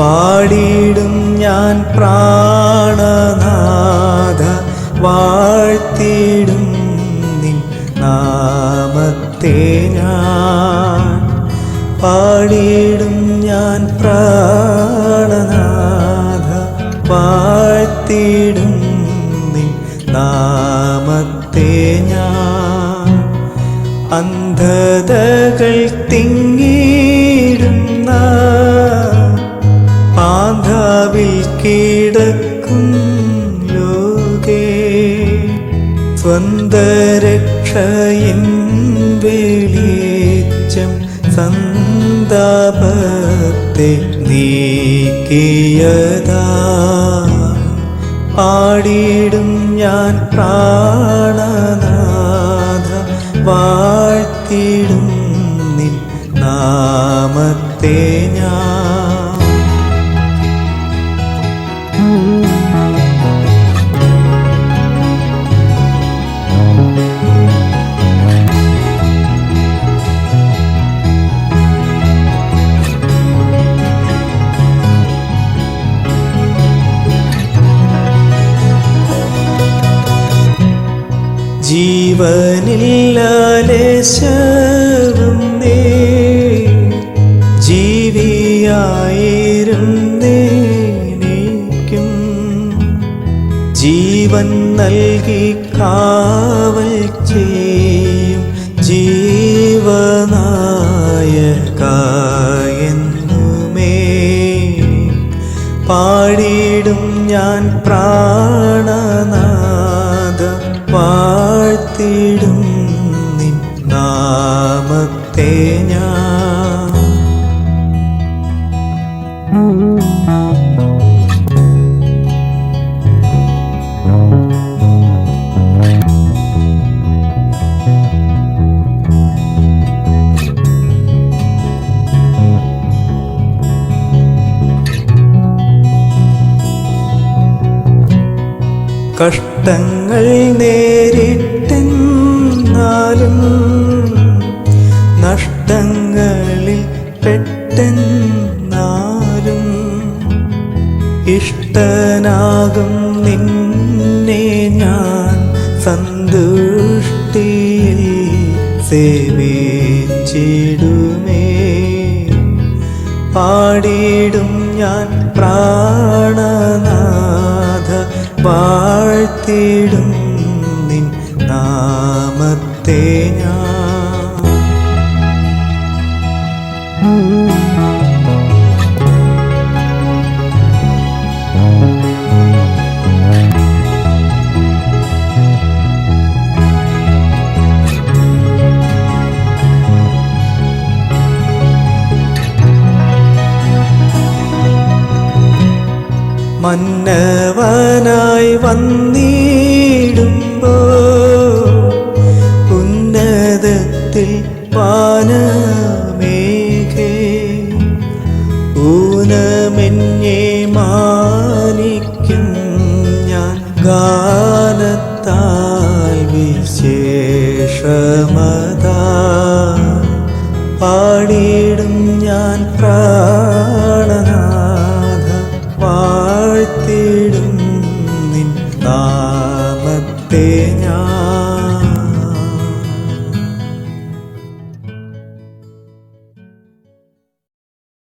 പാടിയിടും ഞാൻ പ്രാണനാഥ വാഴ്ത്തിയിടും നിൻ നാമത്തെ ഞാൻ. പാടിയിടും ഞാൻ പ്രാണനാഥ വാഴ്ത്തിയിടും നിൻ നാമത്തെ ഞാൻ. അന്ധതകൾ തിങ്ങിടുന്ന സ്വന്തരക്ഷയിൻ വെളിച്ചം സന്താപത്തെ നീക്കിയതാ. പാടിയിടും ഞാൻ പ്രാണനാഥ വാഴ്ത്തിടും നിൻ നാമത്തെ ഞാൻ. ജീവനില്ലാലേശവും നേ ജീവിയായിരുന്നേനിക്കും ജീവൻ നൽകി കാവൽ ചെയ്യും ജീവനായകായെന്നുമേ. പാടിയിടും ഞാൻ പ്രാണനാഥ കഷ്ടങ്ങൾ നേരിട്ടെന്നാലും നഷ്ടങ്ങളിൽ പെട്ടെന്നാലും ഇഷ്ടനാകും നിന്നെ ഞാൻ സന്തുഷ്ടിയിൽ സേവിച്ചിടുമേ. പാടിയിടും ഞാൻ പ്രാണനാഥ വാഴ്ത്തിടും നിൻ നാമത്തെ ഞാൻ. മന്നവനായി വന്നിടുമ്പോ ഉന്നതത്തിൽ പാനമേഘേ ഊനമെന്നെ മാനിക്കും ഞാൻ ഗാനത്താൽ വിശേഷമതാ. പാടിയിടും ഞാൻ പ്രാണനാഥ ഞാൻ